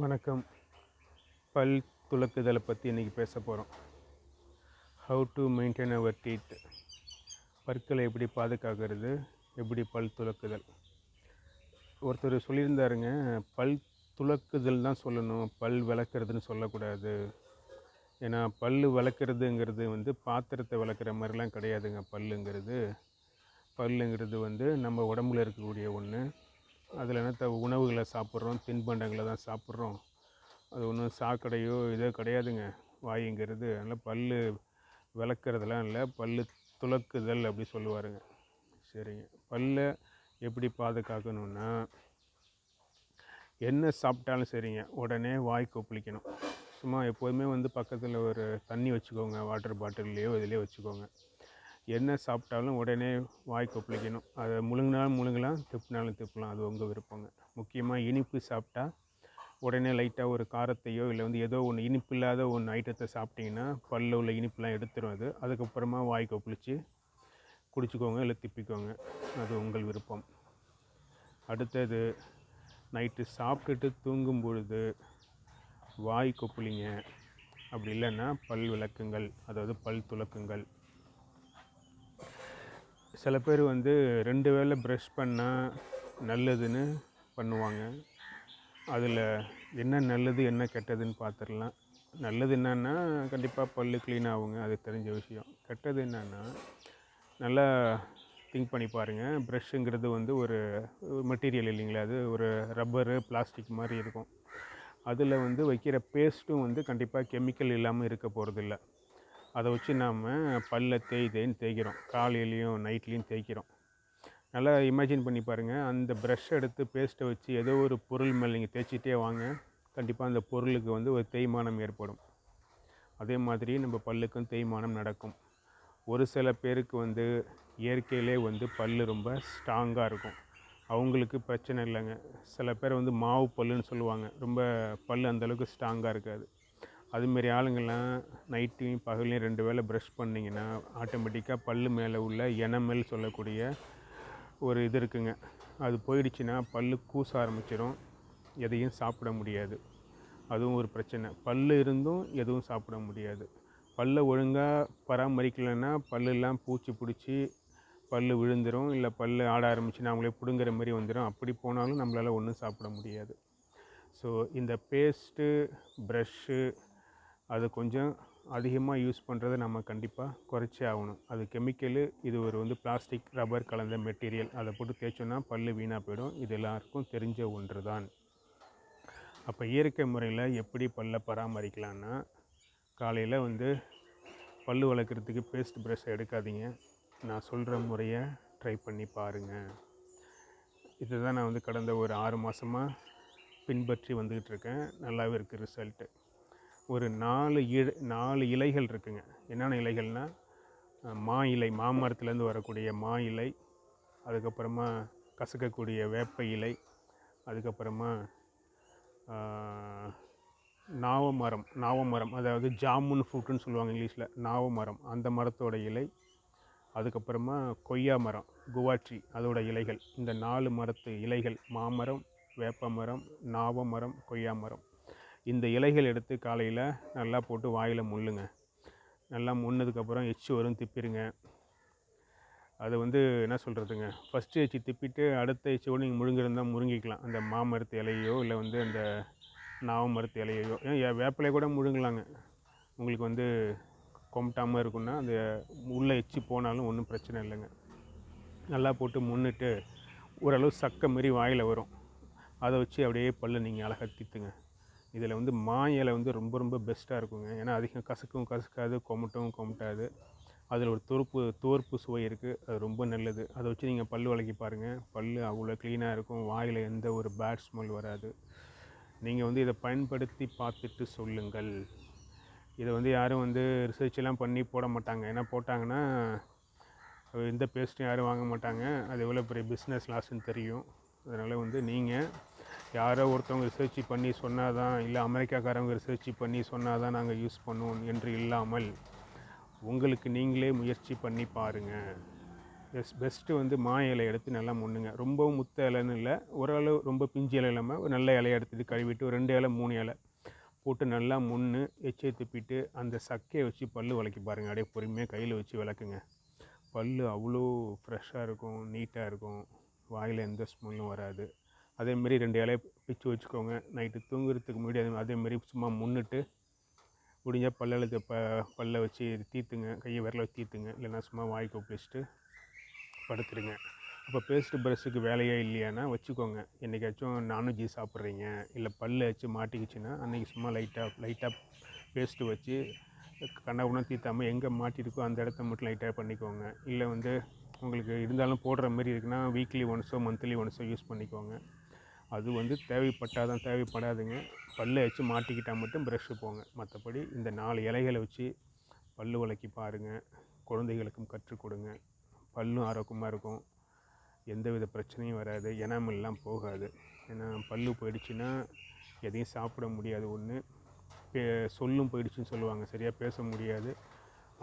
வணக்கம். பல் துலக்குதலை பற்றி இன்றைக்கி பேச போகிறோம் how to maintain our teeth பற்களை எப்படி பாதுகாக்கிறது? எப்படி பல் துலக்குதல்? ஒருத்தர் சொல்லியிருந்தாருங்க பல் துலக்குதல் தான் சொல்லணும் பல் விளக்குறதுன்னு சொல்லக்கூடாது. ஏன்னா பல் விளக்குறதுங்கிறது வந்து பாத்திரத்தை விளக்குற மாதிரிலாம் கிடையாதுங்க பல்லுங்கிறது. பல்லுங்கிறது வந்து நம்ம உடம்புல இருக்கக்கூடிய ஒன்று அதில் என்னத்த உணவுகளை சாப்பிட்றோம் தின்பண்டங்களை தான் சாப்பிட்றோம். அது ஒன்றும் சாக்கடையோ இதோ கிடையாதுங்க. வாயுங்கிறது அதனால் பல் விளக்குறதெல்லாம் இல்லை. பல் துலக்குதல் அப்படி சொல்லுவாருங்க. சரிங்க. பல்லை எப்படி பாதுகாக்கணுன்னா என்ன சாப்பிட்டாலும் சரிங்க. உடனே வாய் கொப்பளிக்கணும். சும்மா எப்போதுமே வந்து பக்கத்தில் ஒரு தண்ணி வச்சுக்கோங்க. வாட்டர் பாட்டில்லையோ இதுலேயோ வச்சுக்கோங்க. என்ன சாப்பிட்டாலும் உடனே வாய் கொப்பளிக்கணும் அதை முழுங்கினாலும் முழுங்கலாம் திப்பினாலும் திப்பலாம் அது உங்கள் விருப்பங்க. முக்கியமாக இனிப்பு சாப்பிட்டா உடனே லைட்டாக ஒரு காரத்தையோ இல்லை வந்து ஏதோ ஒன்று இனிப்பு இல்லாத ஒன்று ஐட்டத்தை சாப்பிட்டீங்கன்னா பல்ல உள்ள இனிப்புலாம் எடுத்துரும் அது. அதுக்கப்புறமா வாய் கொப்பளிச்சு குடிச்சிக்கோங்க இல்லை திப்பிக்கோங்க. அது உங்கள் விருப்பம். அடுத்தது நைட்டு சாப்பிட்டுட்டு தூங்கும் பொழுது வாய் கொப்புளிங்க அப்படி இல்லைன்னா பல் விளக்குங்கள் அதாவது பல் துளக்குங்கள். சில பேர் வந்து ரெண்டு வேளை ப்ரஷ் பண்ணால் நல்லதுன்னு பண்ணுவாங்க. அதில் என்ன நல்லது என்ன கெட்டதுன்னு பார்த்துடலாம் நல்லது என்னன்னா கண்டிப்பாக பல் க்ளீன் ஆகுங்க அது தெரிஞ்ச விஷயம். கெட்டது என்னென்னா நல்லா திங்க் பண்ணி பாருங்கள் ப்ரஷ்ஷுங்கிறது வந்து ஒரு மெட்டீரியல் இல்லைங்களா? அது ஒரு ரப்பரு பிளாஸ்டிக் மாதிரி இருக்கும். அதில் வந்து வைக்கிற பேஸ்ட்டும் வந்து கண்டிப்பாக கெமிக்கல் இல்லாமல் இருக்க போகிறதில்ல அதை வச்சு நாம் பல்ல தேய் தேய்ன்னு தேய்க்கிறோம். காலையிலையும் நைட்லேயும் தேய்க்கிறோம். நல்லா இமேஜின் பண்ணி பாருங்கள் அந்த ப்ரஷ் எடுத்து பேஸ்ட்டை வச்சு ஏதோ ஒரு பொருள் மேலே நீங்கள் தேய்ச்சிட்டே வாங்க. கண்டிப்பாக அந்த பொருளுக்கு வந்து ஒரு தேய்மானம் ஏற்படும். அதே மாதிரி நம்ம பல்லுக்கும் தேய்மானம் நடக்கும். ஒரு சில பேருக்கு வந்து இயற்கையிலே வந்து பல் ரொம்ப ஸ்ட்ராங்காக இருக்கும். அவங்களுக்கு பிரச்சனை இல்லைங்க. சில பேர் வந்து மாவு பல்லுன்னு சொல்லுவாங்க. ரொம்ப பல் அந்தளவுக்கு ஸ்ட்ராங்காக இருக்காது. அதுமாரி ஆளுங்கள்லாம் நைட்டையும் பகல்லையும் ரெண்டு வேளை ப்ரஷ் பண்ணிங்கன்னா ஆட்டோமேட்டிக்காக பல் மேலே உள்ள எனமல் சொல்லக்கூடிய ஒரு இது இருக்குங்க. அது போயிடுச்சுன்னா பல் கூச ஆரம்பிச்சிடும் எதையும் சாப்பிட முடியாது. அதுவும் ஒரு பிரச்சனை. பல் இருந்தும் எதுவும் சாப்பிட முடியாது. பல்லை ஒழுங்காக பராமரிக்கலைன்னா பல்லெல்லாம் பூச்சி பிடிச்சி பல் விழுந்துடும் இல்லை பல் ஆட ஆரம்பிச்சுன்னா அவங்களே பிடுங்குற மாதிரி வந்துடும் அப்படி போனாலும் நம்மளால் ஒன்றும் சாப்பிட முடியாது. ஸோ இந்த பேஸ்ட்டு ப்ரஷ்ஷு அதை கொஞ்சம் அதிகமாக யூஸ் பண்ணுறத நம்ம கண்டிப்பாக குறைச்சே ஆகணும். அது கெமிக்கலு இது ஒரு வந்து பிளாஸ்டிக் ரப்பர் கலந்த மெட்டீரியல் அதை போட்டு தேய்ச்சோன்னா பல் வீணாக போயிடும். இது எல்லாருக்கும் தெரிஞ்ச ஒன்று தான். அப்போ இயற்கை முறையில் எப்படி பல்லை பராமரிக்கலான்னா காலையில் வந்து பல் வளர்க்குறதுக்கு பேஸ்ட் ப்ரெஷ் எடுக்காதீங்க. நான் சொல்கிற முறையை ட்ரை பண்ணி பாருங்கள் இதுதான் நான் வந்து கடந்த ஒரு ஆறு மாதமாக பின்பற்றி வந்துக்கிட்டு இருக்கேன். நல்லாவே இருக்குது ரிசல்ட்டு ஒரு நாலு இழ நாலு இலைகள் இருக்குங்க. என்னென்ன இலைகள்னால் மா இலை மாமரத்துலேருந்து வரக்கூடிய மா இலை அதுக்கப்புறமா கசக்கக்கூடிய வேப்ப இலை அதுக்கப்புறமா நாவமரம் நாவமரம் அதாவது ஜாமுன் ஃப்ரூட்டுன்னு சொல்லுவாங்க இங்கிலீஷில் நாவமரம் அந்த மரத்தோட இலை அதுக்கப்புறமா கொய்யா மரம் குவாட்ரி அதோட இலைகள். இந்த நாலு மரத்து இலைகள் மாமரம் வேப்ப மரம் கொய்யா மரம். இந்த இலைகள் எடுத்து காலையில் நல்லா போட்டு வாயில் முள்ளுங்க. நல்லா முன்னதுக்கப்புறம் எச்சு வரும் திப்பிடுங்க அது வந்து என்ன சொல்கிறதுங்க ஃபஸ்ட்டு எச்சு திப்பிட்டு அடுத்த எச்சோடு நீங்கள் முழுங்கிருந்தால் முழுங்கிக்கலாம் அந்த மாமரத்து இலையோ இல்லை வந்து அந்த நாவமரத்து இலையோ ஏன் வேப்பிலையை கூட முழுங்கலாங்க. உங்களுக்கு வந்து கொமட்டாமல் இருக்குன்னா அந்த உள்ளே எச்சு போனாலும் ஒன்றும் பிரச்சனை இல்லைங்க. நல்லா போட்டு முன்னிட்டு ஓரளவு சக்க மாரி வாயில் வரும். அதை வச்சு அப்படியே பல்லு நீங்கள் அழகாக தித்துங்க. இதில் வந்து மா இலை வந்து ரொம்ப ரொம்ப பெஸ்ட்டாக இருக்குங்க. ஏன்னா அதிகம் கசக்கும் கசக்காது கொமட்டவும் கொமட்டாது. அதில் ஒரு துருப்பு தோற்பு சுவை இருக்குது அது ரொம்ப நல்லது. அதை வச்சு நீங்கள் பல் வளக்கி பாருங்கள் பல் அவ்வளோ க்ளீனாக இருக்கும். வாயில் எந்த ஒரு பேட் ஸ்மெல் வராது. நீங்கள் வந்து இதை பயன்படுத்தி பார்த்துட்டு சொல்லுங்கள். இதை வந்து யாரும் வந்து ரிசர்ச்லாம் பண்ணி போட மாட்டாங்க. ஏன்னா போட்டாங்கன்னா எந்த பேஸ்ட்டும் யாரும் வாங்க மாட்டாங்க. அது எவ்வளோ பெரிய பிஸ்னஸ் லாஸ்ன்னு தெரியும். அதனால் வந்து நீங்கள் யாரோ ஒருத்தவங்க ரிசர்ச் பண்ணி சொன்னால் தான் இல்லை அமெரிக்காக்காரவங்க ரிசர்ச் பண்ணி சொன்னால் தான் நாங்கள் யூஸ் பண்ணுவோம் என்று இல்லாமல் உங்களுக்கு நீங்களே முயற்சி பண்ணி பாருங்கள் பெஸ்ட் பெஸ்ட்டு வந்து மா இலை எடுத்து நல்லா முன்னுங்க. ரொம்பவும் முத்த இலைன்னு இல்லை ஓரளவு ரொம்ப பிஞ்சு இலை இல்லாமல் ஒரு நல்ல இலையை எடுத்துட்டு கழுவிட்டு ஒரு ரெண்டு இலை மூணு இலை போட்டு நல்லா முன்னு எச்சை துப்பிட்டு அந்த சக்கையை வச்சு பல்லு விளக்கி பாருங்கள் அப்படியே பொறுமையாக கையில் வச்சு விளக்குங்க. பல் அவ்வளோ ஃப்ரெஷ்ஷாக இருக்கும் நீட்டாக இருக்கும். வாயில் எந்த ஸ்மெல்லும் வராது. அதேமாரி ரெண்டு இலையை பிச்சு வச்சுக்கோங்க. நைட்டு தூங்குறதுக்கு முன்னாடி அதே அதேமாரி சும்மா முன்னிட்டு முடிஞ்சால் பல்லில் ப பல்லை வச்சு தீர்த்துங்க கையை விரல வச்சு தீத்துங்க. இல்லைன்னா சும்மா வாய் கொப்பளிச்சுட்டு படுத்துருங்க. அப்போ பேஸ்ட்டு ப்ரஷ்ஷுக்கு வேலையே இல்லையானா வச்சுக்கோங்க. என்றைக்காச்சும் நான்வெஜ்ஜு சாப்பிட்றீங்க இல்லை பல்லு வச்சு மாட்டிக்கிச்சுன்னா அன்றைக்கி சும்மா லைட்டாக லைட்டாக பேஸ்ட்டு வச்சு கண்ணாபுண்ணா தீர்த்தாமல் எங்கே மாட்டிருக்கோ அந்த இடத்த மட்டும் லைட்டாக பண்ணிக்கோங்க. இல்லை வந்து உங்களுக்கு இருந்தாலும் போடுற மாதிரி இருக்குன்னா வீக்லி ஒன்ஸோ மந்த்லி ஒன்ஸோ யூஸ் பண்ணிக்கோங்க. அது வந்து தேவைப்பட்டால் தான் தேவைப்படாதுங்க. பல்லை வச்சு மாட்டிக்கிட்டால் மட்டும் ப்ரஷ்ஷு போங்க. மற்றபடி இந்த நாலு இலைகளை வச்சு பல்லு விளக்கி பாருங்கள் குழந்தைகளுக்கும் கற்றுக் கொடுங்க. பல்லும் ஆரோக்கியமாக இருக்கும். எந்தவித பிரச்சனையும் வராது. எனாமெல்லாம் போகாது. ஏன்னா பல்லு போயிடுச்சுன்னா எதையும் சாப்பிட முடியாது ஒன்று பே சொல்லும் போயிடுச்சுன்னு சொல்லுவாங்க. சரியாக பேச முடியாது.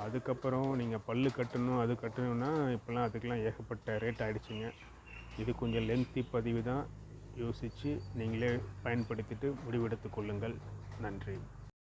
அதுக்கப்புறம் நீங்கள் பல்லு கட்டணும் அது கட்டணும்னா இப்போல்லாம் அதுக்கெல்லாம் ஏகப்பட்ட ரேட் ஆகிடுச்சிங்க இது கொஞ்சம் லென்த்தி பதிவு தான். யோசித்து நீங்களே பயன்படுத்திட்டு முடிவெடுத்து கொள்ளுங்கள். நன்றி.